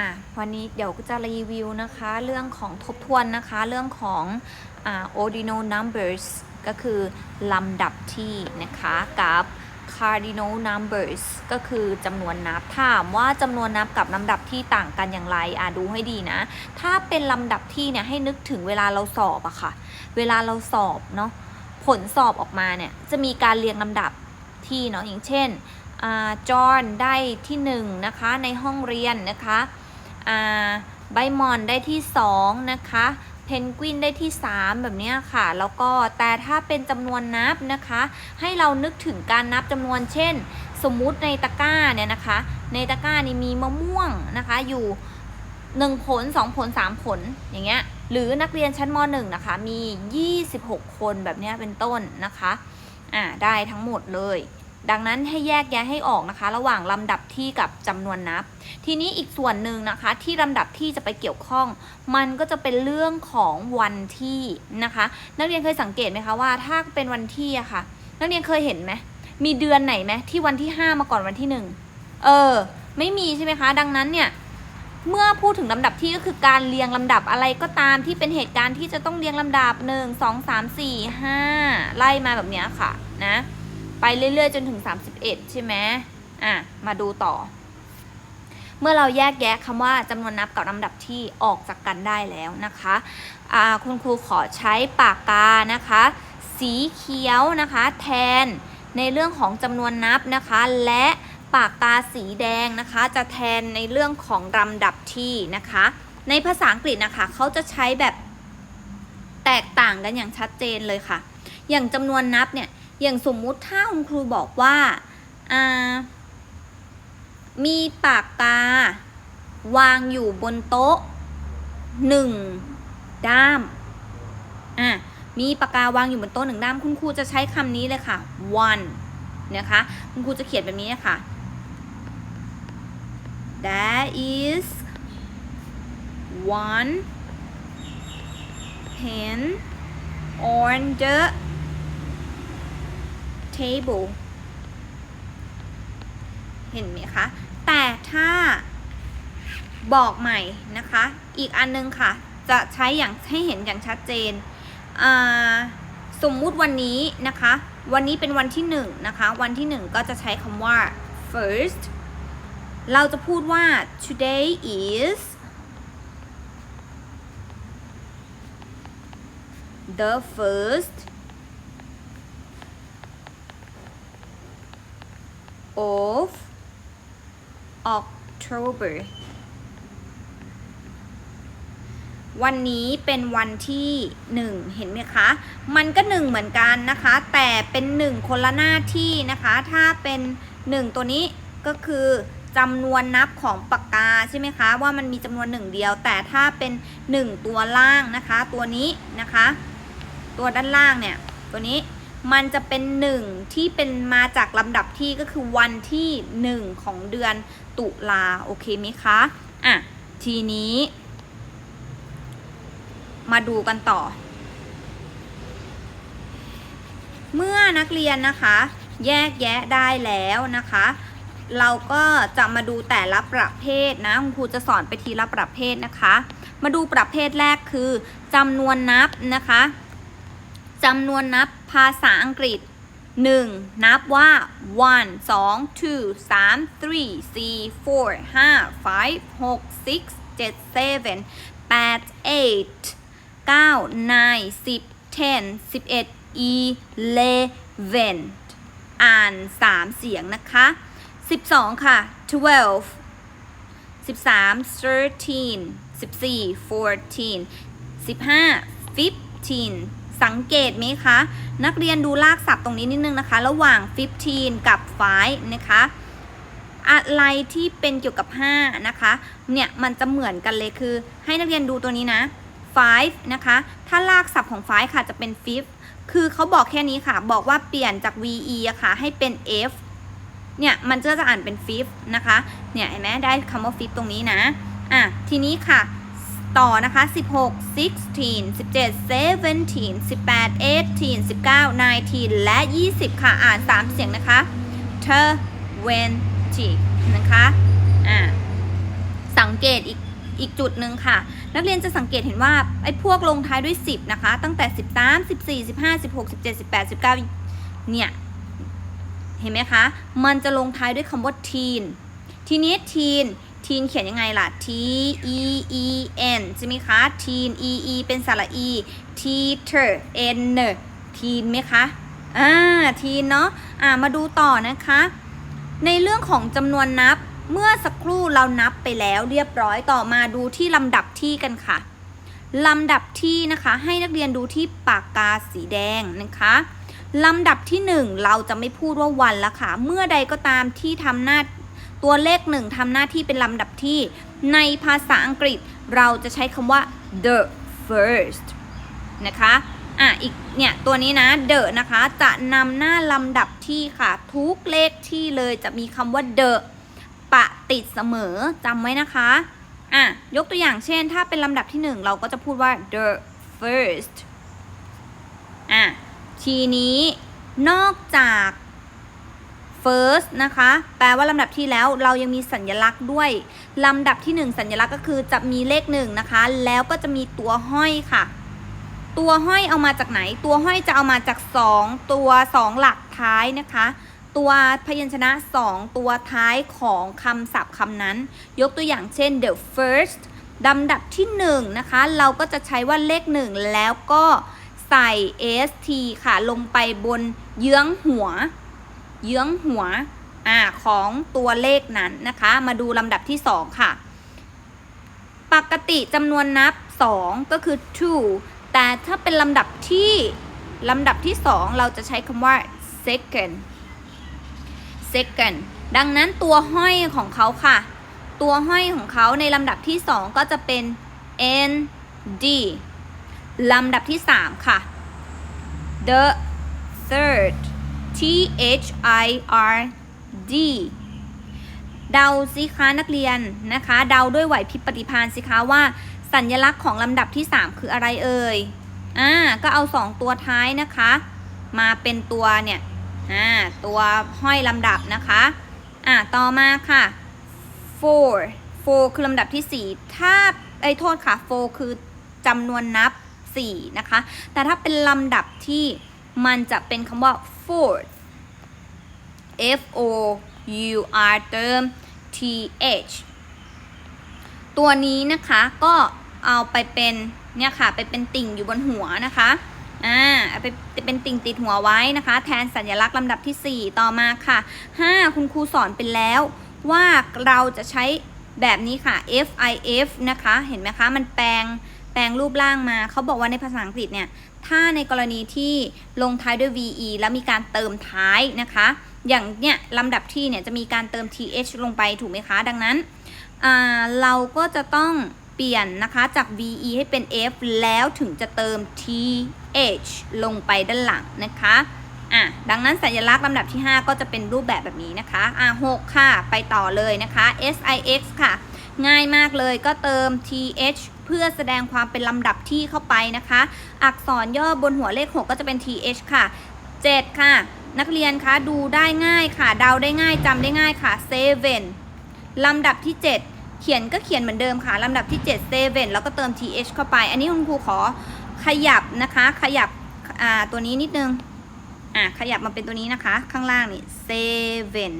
อะวันนี้เดี๋ยวก็จะรีวิวนะคะเรื่องของทบทวนนะคะเรื่องของอ่า ordinal numbers ก็คือลำดับที่นะคะกับ cardinal numbers ก็คือจำนวนนับถามว่าจำนวนนับกับลำดับที่ต่างกันอย่างไรอะดูให้ดีนะ ถ้าเป็นลำดับที่เนี่ยให้นึกถึงเวลาเราสอบอะค่ะ เวลาเราสอบเนาะผลสอบออกมาเนี่ยจะมีการเรียงลำดับที่เนาะอย่างเช่นจอห์นได้ที่1นงนะคะในห้องเรียนนะคะ ไบมอนได้ที่ 2 นะคะ เพนกวินได้ที่ 3 แบบนี้ค่ะ แล้วก็แต่ถ้าเป็นจำนวนนับนะคะ ให้เรานึกถึงการนับจำนวนเช่น สมมุติในตะกร้าเนี่ยนะคะ ในตะกร้านี่มีมะม่วงนะคะอยู่ 1 ผล 2 ผล 3 ผลอย่างเงี้ยหรือนักเรียนชั้นม .1 นะคะ มี 26 คนแบบนี้เป็นต้นนะคะ อ่า ได้ทั้งหมดเลย ดังนั้นให้แยกแยะให้ออกนะคะ ระหว่างลำดับที่กับจำนวนนับ ทีนี้อีกส่วนหนึ่งนะคะ ที่ลำดับที่จะไปเกี่ยวข้อง มันก็จะเป็นเรื่องของวันที่นะคะ นักเรียนเคยสังเกตไหมคะว่าถ้าเป็นวันที่อะค่ะ นักเรียนเคยเห็นไหมมีเดือนไหนไหมที่วันที่ 5 มาก่อนวันที่ 1 เออ ไม่มีใช่ไหมคะ ดังนั้นเนี่ยเมื่อพูดถึงลำดับที่ก็คือการเรียงลำดับอะไรก็ตามที่เป็นเหตุการณ์ที่จะต้องเรียงลำดับ 1 2 3 4 5 ไล่มาแบบนี้ค่ะนะ ไปเรื่อยๆ จนถึง 31 ใช่ไหมอะ มาดูต่อ เมื่อเราแยกแยะคำว่าจำนวนนับกับลำดับที่ออกจากกันได้แล้วนะคะอ่าคุณครูขอใช้ปากกานะคะ สีเขียวนะคะ แทนในเรื่องของจำนวนนับนะคะ และปากกาสีแดงนะคะ จะแทนในเรื่องของลำดับที่นะคะ ในภาษาอังกฤษนะคะเขาจะใช้แบบแตกต่างกันอย่างชัดเจนเลยค่ะ อย่างจำนวนนับเนี่ย อย่างสมมุติถ้าคุณครูบอกว่าอ่ามีปากกา วางอยู่บนโต๊ะหนึ่งด้ามอะมีปากกาวางอยู่บนโต๊ะหนึ่งด้าม คุณครูจะใช้คำนี้เลยค่ะ one นะคะ คุณครูจะเขียนแบบนี้นะค่ะ that is one pen on the table เห็นไหมคะ แต่ถ้าบอกใหม่นะคะ อีกอันนึงค่ะ จะใช้อย่างให้เห็นอย่างชัดเจน สมมุติวันนี้นะคะ วันนี้เป็นวันที่หนึ่งนะคะ วันที่หนึ่งก็จะใช้คำว่า first เราจะพูดว่า today is the first of October วันนี้เป็นวันที่หนึ่งเห็นไหมคะ มันก็หนึ่งเหมือนกันนะคะ แต่เป็นหนึ่งคนละหน้าที่นะคะ ถ้าเป็นหนึ่งตัวนี้ก็คือจำนวนนับของปากกาใช่ไหมคะ ว่ามันมีจำนวนหนึ่งเดียว แต่ถ้าเป็นหนึ่งตัวล่างนะคะ ตัวนี้นะคะ ตัวด้านล่างเนี่ย ตัวนี้ มันจะเป็นหนึ่งที่เป็นมาจากลำดับที่ก็คือวันที่หนึ่งของเดือนตุลาโอเคไหมคะ อะ ทีนี้ มาดูกันต่อ เมื่อนักเรียนนะคะ แยกแยะได้แล้วนะคะ เราก็จะมาดูแต่ละประเภทนะคุณครูจะสอนไปทีละประเภทนะคะ มาดูประเภทแรกคือจำนวนนับนะคะจำนวนนับ ภาษาอังกฤษ 1. นับว่า one 2 two 3 three 4 4 5 5 6 6 7 seven 8 eight 9 nine 10 10 11 eleven อ่าน 3 เสียงนะคะ 12 ค่ะ twelve 13 thirteen 14 fourteen 15 fifteen สังเกตไหมคะ นักเรียนดูลากศัพท์ตรงนี้นิดนึงนะคะ ระหว่าง 15 กับ 5 นะคะ อะไรที่เป็นเกี่ยวกับ 5 นะคะ เนี่ย มันจะเหมือนกันเลยคือ ให้นักเรียนดูตัวนี้นะ 5 นะคะ ถ้าลากศัพท์ของ 5 ค่ะจะเป็น fifth คือเขาบอกแค่นี้ค่ะ บอกว่าเปลี่ยนจาก ve อะค่ะ ให้เป็น f เนี่ย มันก็จะอ่านเป็น fifth นะคะ เนี่ยเห็นไหมได้คำว่า fifth ตรงนี้นะ อะ ทีนี้ค่ะ ต่อนะคะ 16 16 17 17 18 18 19 19 และ 20 ค่ะ อ่าน 3 เสียงนะคะ twenty นะคะ อ่า สังเกตอีกอีกจุดหนึ่งค่ะ นักเรียนจะสังเกตเห็นว่า ไอ้พวกลงท้ายด้วย 10 นะคะ ตั้งแต่ 13 14 15 16 17 18 19 เนี่ย เห็นไหมคะ มันจะลงท้ายด้วยคำว่า teen ทีนี้ teen teen เขียนยังไงล่ะ t e e n ใช่ไหมคะ teen e e เป็นสระ e teacher n teen ไหมคะอ่า teen เนาะอ่ามาดูต่อนะคะ ในเรื่องของจำนวนนับเมื่อสักครู่เรานับไปแล้วเรียบร้อยต่อมาดูที่ลำดับที่กันค่ะลำดับที่นะคะให้นักเรียนดูที่ปากกาสีแดงนะคะลำดับที่ 1 เราจะไม่พูดว่าวันละค่ะ เมื่อใดก็ตามที่ทำหน้า ตัวเลขหนึ่งทำหน้าที่เป็นลำดับที่ ในภาษาอังกฤษเราจะใช้คำว่า the first นะคะ อะ อีก เนี่ย ตัวนี้นะ the นะคะ จะนำหน้าลำดับที่ค่ะ ทุกเลขที่เลยจะมีคำว่า the ปะติดเสมอจำไว้นะคะ อะ ยกตัวอย่างเช่น ถ้าเป็นลำดับที่1เราก็จะพูดว่า the first อะ ทีนี้นอกจาก first นะคะ แปลว่าลำดับที่แล้วเรายังมีสัญลักษณ์ด้วย ลำดับที่ 1 สัญลักษณ์ก็คือจะมีเลขหนึ่งนะคะ แล้วก็จะมีตัวห้อยค่ะ ตัวห้อยเอามาจากไหน ตัวห้อยจะเอามาจาก 2 ตัว 2 หลักท้ายนะคะ ตัวพยัญชนะ 2 ตัวท้ายของคำศัพท์คำนั้น ยกตัวอย่างเช่น the first ลำดับที่ 1 นะคะ เราก็จะใช้ว่าเลข 1 แล้วก็ใส่ st ค่ะ ลงไปบนเยื้องหัว เยื้องหัวอของตัวเลขนั้นนะคะ มาดูลำดับที่ 2 ค่ะ ปกติจำนวนนับ 2 ก็คือ two แต่ถ้าเป็นลำดับที่ลำดับที่ 2 เราจะใช้คำว่า second second ดังนั้นตัวห้อยของเขาค่ะ ตัวห้อยของเขาในลำดับที่ 2 ก็จะเป็น n d ลำดับที่ 3 ค่ะ the third t h i r d เดาสิคะนักเรียนนะคะ เดาด้วยไหวพริบปฏิภาณสิคะว่า สัญลักษณ์ของลำดับที่ 3 คืออะไรเอ่ย อ่า ก็เอา 2 ตัวท้ายนะคะ มาเป็นตัวเนี่ย อ่า ตัวห้อยลำดับนะคะ อ่า ต่อมาค่ะ four four คือลำดับที่ 4 ถ้าไอ้โทษค่ะ four คือจำนวนนับ 4 นะคะ แต่ถ้าเป็นลำดับที่มันจะเป็นคำว่า fourth f o u r เติม t h ตัวนี้นะคะก็เอาไปเป็นเนี่ยค่ะไปเป็นติ่งอยู่บนหัวนะคะอ่าเอาไปเป็นติ่งติดหัวไว้นะคะ แทนสัญลักษณ์ลำดับที่ 4 ต่อมาค่ะ 5 คุณครูสอนไปแล้ว ว่าเราจะใช้แบบนี้ค่ะ f i f นะคะ เห็นไหมคะ มันแปลงแปลงรูปร่างมา เขาบอกว่าในภาษาอังกฤษเนี่ย ถ้าในกรณีที่ลงท้ายด้วย ve แล้วมีการเติมท้ายนะคะ อย่างเนี่ยลำดับที่เนี่ยจะมีการเติม th ลงไปถูกไหมคะ ดังนั้นเราก็จะต้องเปลี่ยนนะคะจาก ve ให้เป็น f แล้วถึงจะเติม th ลงไปด้านหลังนะคะอะดังนั้นสัญลักษณ์ลำดับที่ 5 ก็จะเป็นรูปแบบแบบนี้นะคะอะ6ค่ะ ไปต่อเลยนะคะ six ค่ะ ง่ายมากเลยก็เติม th เพื่อแสดงความเป็นลำดับที่เข้าไปนะคะ อักษรย่อบนหัวเลข 6 ก็จะเป็น th ค่ะ 7 ค่ะ นักเรียนคะดูได้ง่ายค่ะ เดาได้ง่ายจำได้ง่ายค่ะ seven ลำดับที่ 7 เขียนก็เขียนเหมือนเดิมค่ะ ลำดับที่7 seven แล้วก็เติม th เข้าไป อันนี้คุณครูขอขยับนะคะ ขยับตัวนี้นิดนึง อะ ขยับมาเป็นตัวนี้นะคะ ข้างล่างนี่ seven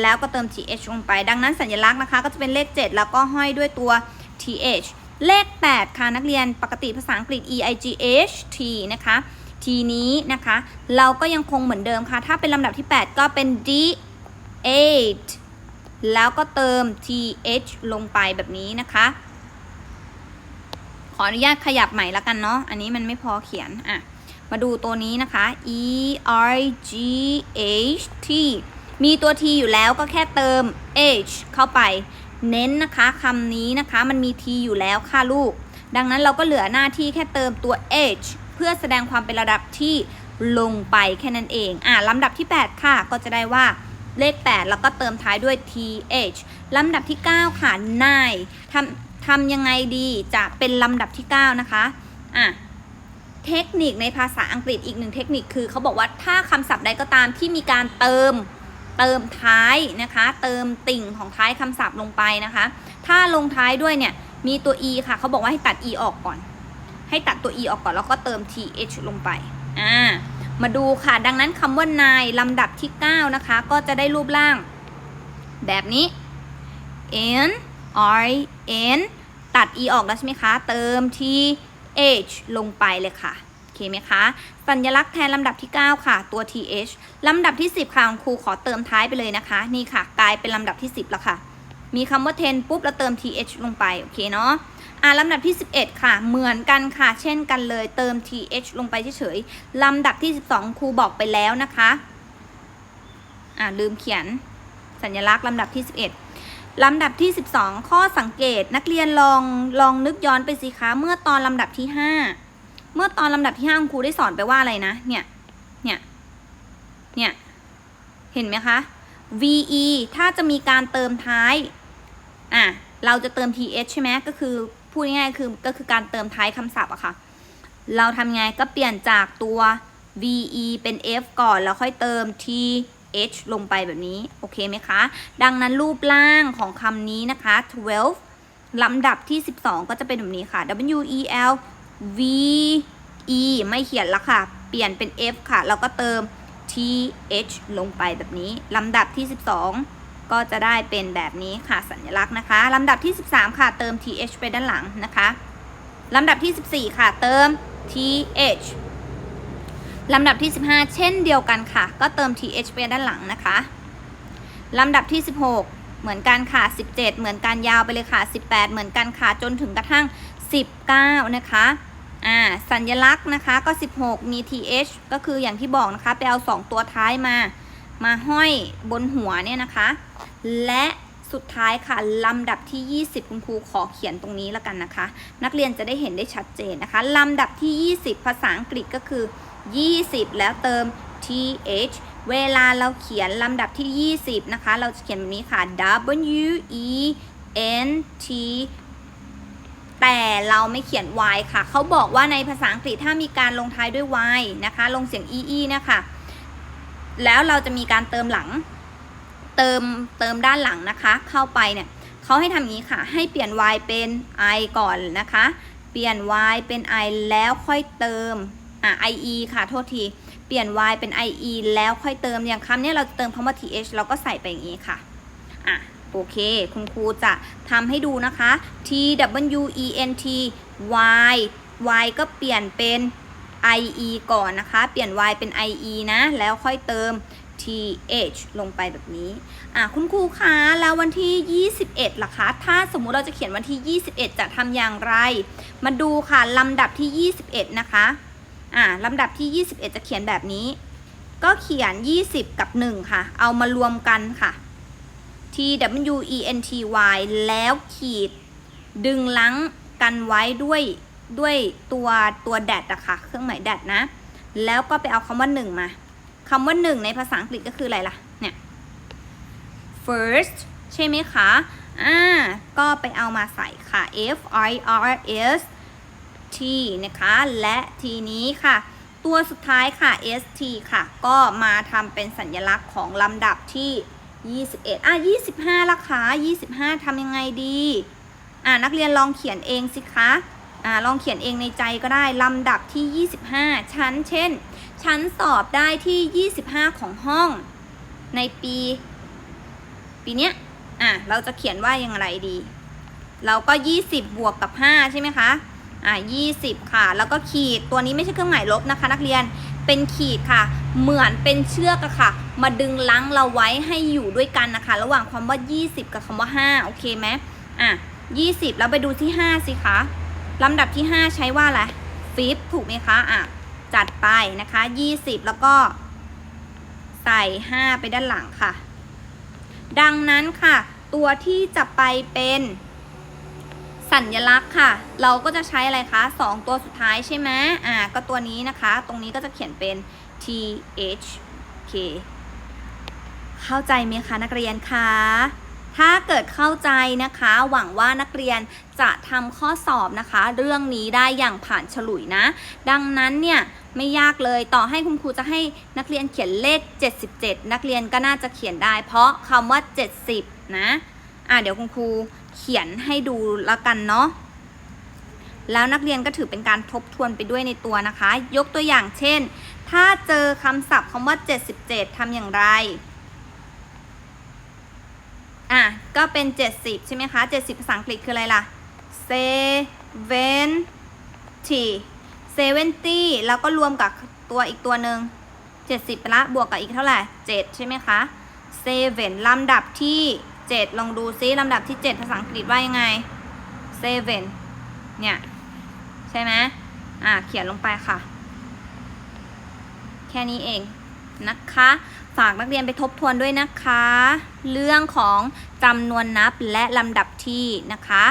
แล้วก็เติม th ลงไป ดังนั้นสัญลักษณ์นะคะ ก็จะเป็นเลข 7 แล้วก็ห้อยด้วยตัว th เลข 8 ค่ะนักเรียนปกติภาษาอังกฤษ e i g h t นะคะทีนี้นะคะ เราก็ยังคงเหมือนเดิมค่ะ ถ้าเป็นลำดับที่ 8 ก็เป็น d 8แล้วก็เติม th ลงไปแบบนี้นะคะ ขออนุญาตขยับใหม่ละกันเนาะอันนี้มันไม่พอเขียนอะมาดูตัวนี้นะคะ e r g h t มีตัว t อยู่แล้วก็แค่เติม h เข้าไป เน้นนะคะคำนี้นะคะมันมี t อยู่แล้วค่ะลูก ดังนั้นเราก็เหลือหน้าที่แค่เติมตัว h เพื่อแสดงความเป็นระดับที่ลงไปแค่นั้นเอง อะลำดับที่ 8 ค่ะ ก็จะได้ว่าเลข 8 แล้วก็เติมท้ายด้วย th ลำดับที่ 9 ค่ะ nine ทำทำยังไงดีจะเป็นลำดับที่ 9 นะคะ อะ เทคนิคในภาษาอังกฤษอีกหนึ่งเทคนิคคือเขาบอกว่าถ้าคำศัพท์ใดก็ตามที่มีการเติม เติมท้ายนะคะ เติมติ่งของท้ายคำศัพท์ลงไปนะคะ ถ้าลงท้ายด้วยเนี่ยมีตัว e ค่ะเขาบอกว่าให้ตัด e ออกก่อน ให้ตัดตัว e ออกก่อนแล้วก็เติม th ลงไปอ่ามาดูค่ะ ดังนั้นคำว่านายลำดับที่ 9 นะคะ ก็จะได้รูปร่าง แบบนี้ n r n ตัด e ออกแล้วใช่ไหมคะ เติม t h ลงไปเลยค่ะ เคไหมคะ สัญลักษณ์แทนลำดับที่ 9 ค่ะ ตัว th ลำดับที่ 10 ค่ะคุณครูขอเติมท้ายไปเลยนะคะ นี่ค่ะ กลายเป็นลำดับที่ 10 แล้วค่ะ มีคำว่า10ปุ๊บแล้วเติม th ลงไป โอเคเนาะอ่าลำดับที่ 11 ค่ะ เหมือนกันค่ะ เช่นกันเลย เติม th ลงไปเฉยๆลำดับที่ 12 ครูบอกไปแล้วนะคะ อ่าลืมเขียน สัญลักษณ์ลำดับที่ 11ลำดับที่ 12 ข้อสังเกตนักเรียนลองลองนึกย้อนไปสิคะ เมื่อตอนลำดับที่ 5 เมื่อตอนลำดับที่5คุณครูได้สอนไปว่าอะไรนะ เนี่ย เนี่ย เนี่ย เห็นไหมคะ ve ถ้าจะมีการเติมท้าย อะ เราจะเติม th ใช่ไหมก็คือพูดง่ายๆคือก็คือการเติมท้ายคำศัพท์อะค่ะ เราทำไงก็เปลี่ยนจากตัว ve เป็น f ก่อนแล้วค่อยเติม th ลงไปแบบนี้ โอเคไหมคะ ดังนั้นรูปร่างของคำนี้นะคะ 12ลำดับที่ 12 ก็จะเป็นแบบนี้ค่ะ w e l v e ไม่เขียนละค่ะ เปลี่ยนเป็น f ค่ะ แล้วก็เติม th ลงไปแบบนี้ ลำดับที่ 12 ก็จะได้เป็นแบบนี้ค่ะสัญลักษณ์นะคะ ลำดับที่ 13 ค่ะเติม th ไปด้านหลังนะคะ ลำดับที่ 14 ค่ะเติม th ลำดับที่ 15 เช่นเดียวกันค่ะ ก็เติม th ไปด้านหลังนะคะ ลำดับที่ 16 เหมือนกันค่ะ 17 เหมือนกันยาวไปเลยค่ะ 18 เหมือนกันค่ะ จนถึงกระทั่ง 19 นะคะ อ่าสัญลักษณ์นะคะก็ 16 มี th ก็คืออย่างที่บอกนะคะไปเอา 2 ตัวท้ายมา มาห้อยบนหัวเนี่ยนะคะ และสุดท้ายค่ะ ลำดับที่ 20 คุณครูขอเขียนตรงนี้แล้วกันนะคะ นักเรียนจะได้เห็นได้ชัดเจนนะคะ ลำดับที่ 20 ภาษาอังกฤษก็คือ 20 แล้วเติม th เวลาเราเขียนลำดับที่ 20 นะคะ เราจะเขียนแบบนี้ค่ะ w e n t แต่เราไม่เขียน y ค่ะ เขาบอกว่าในภาษาอังกฤษถ้ามีการลงท้ายด้วย y นะคะ ลงเสียง ee นะคะ แล้วเราจะมีการเติมหลัง เติมเติมด้านหลังนะคะ เข้าไปเนี่ยเขาให้ทำอย่างนี้ค่ะ ให้เปลี่ยน y เป็น i ก่อนนะคะ เปลี่ยน y เป็น i แล้วค่อยเติมอะ ie ค่ะ โทษที เปลี่ยน y เป็น ie แล้วค่อยเติมอย่างคำนี้เราจะเติมคำว่า th เราก็ใส่ไปอย่างนี้ค่ะอะ โอเค คุณครูจะทำให้ดูนะคะ t w e n t y y ก็เปลี่ยนเป็น ie ก่อนนะคะ เปลี่ยน y เป็น ie นะ แล้วค่อยเติม th ลงไปแบบนี้ อะคุณครูคะแล้ววันที่ 21ล่ะคะ ถ้าสมมุติเราจะเขียนวันที่ 21 จะทำอย่างไร มาดูค่ะลำดับที่ 21 นะคะ อ่าลำดับที่ 21 จะเขียนแบบนี้ ก็เขียน 20 กับ 1 ค่ะ เอามารวมกันค่ะ t w e n t y แล้วขีดดึงลังกันไว้ด้วยด้วยตัวตัวแดดอะค่ะ เครื่องหมายแดดนะ แล้วก็ไปเอาคำว่า1มาคำว่า1ในภาษาอังกฤษก็คืออะไรล่ะ เนี่ย first ใช่ไหมคะ อ่า ก็ไปเอามาใส่ค่ะ f i r s t นะคะ และทีนี้ค่ะ ตัวสุดท้ายค่ะ st ค่ะ ก็มาทำเป็นสัญลักษณ์ของลำดับที่ 21อะ25ละคะ25ทำยังไงดี อ่านักเรียนลองเขียนเองสิคะอ่าลองเขียนเองในใจก็ได้ ลำดับที่ 25 ชั้น เช่น ชั้นสอบได้ที่ 25 ของห้อง ในปี ปีเนี้ยอะเราจะเขียนว่ายังไงดี เราก็ 20 บวกกับ 5 ใช่ไหมคะอะ20 ค่ะ แล้วก็ขีดตัวนี้ไม่ใช่เครื่องหมายลบนะคะ นักเรียน เป็นขีดค่ะ เหมือนเป็นเชือกอะค่ะ มาดึงลังเราไว้ให้อยู่ด้วยกันนะคะ ระหว่างความว่า 20 กับคำว่า 5 โอเคไหมอะ20 แล้วไปดูที่ 5 สิคะลำดับที่ 5 ใช้ว่าอะไรฟิปถูกไหมคะอะจัดไปนะคะ 20 แล้วก็ใส่ 5 ไปด้านหลังค่ะ ดังนั้นค่ะ ตัวที่จะไปเป็น สัญลักษณ์ค่ะ เราก็จะใช้อะไรคะสองตัวสุดท้ายใช่ไหมอ่า ก็ตัวนี้นะคะ ตรงนี้ก็จะเขียนเป็น t h k เข้าใจไหมคะนักเรียนคะ ถ้าเกิดเข้าใจนะคะ หวังว่านักเรียนจะทำข้อสอบนะคะ เรื่องนี้ได้อย่างผ่านฉลุยนะ ดังนั้นเนี่ยไม่ยากเลยต่อให้คุณครูจะให้นักเรียนเขียนเลข 77 นักเรียนก็น่าจะเขียนได้ เพราะคำว่า 70 นะ อะเดี๋ยวคุณครู เขียนให้ดูแล้วกันเนาะแล้วนักเรียนก็ถือเป็นการทบทวนไปด้วยในตัวนะคะ ยกตัวอย่างเช่น ถ้าเจอคำศัพท์คำว่า 77ทำอย่างไร อะ ก็เป็น 70 ใช่ไหมคะ 70 ภาษาอังกฤษคืออะไรล่ะ seventy seventy แล้วก็รวมกับตัวอีกตัวหนึ่ง70 ไปละ บวกกับอีกเท่าไหร่ 7 ใช่ไหมคะ seven ลำดับที่ 7 ลองดูซิลำดับที่ 7 ภาษาอังกฤษว่ายังไง seven เนี่ย ใช่ไหมอะเขียนลงไปค่ะ แค่นี้เองนะคะ ฝากนักเรียนไปทบทวนด้วยนะคะ เรื่องของจำนวนนับและลำดับที่นะคะ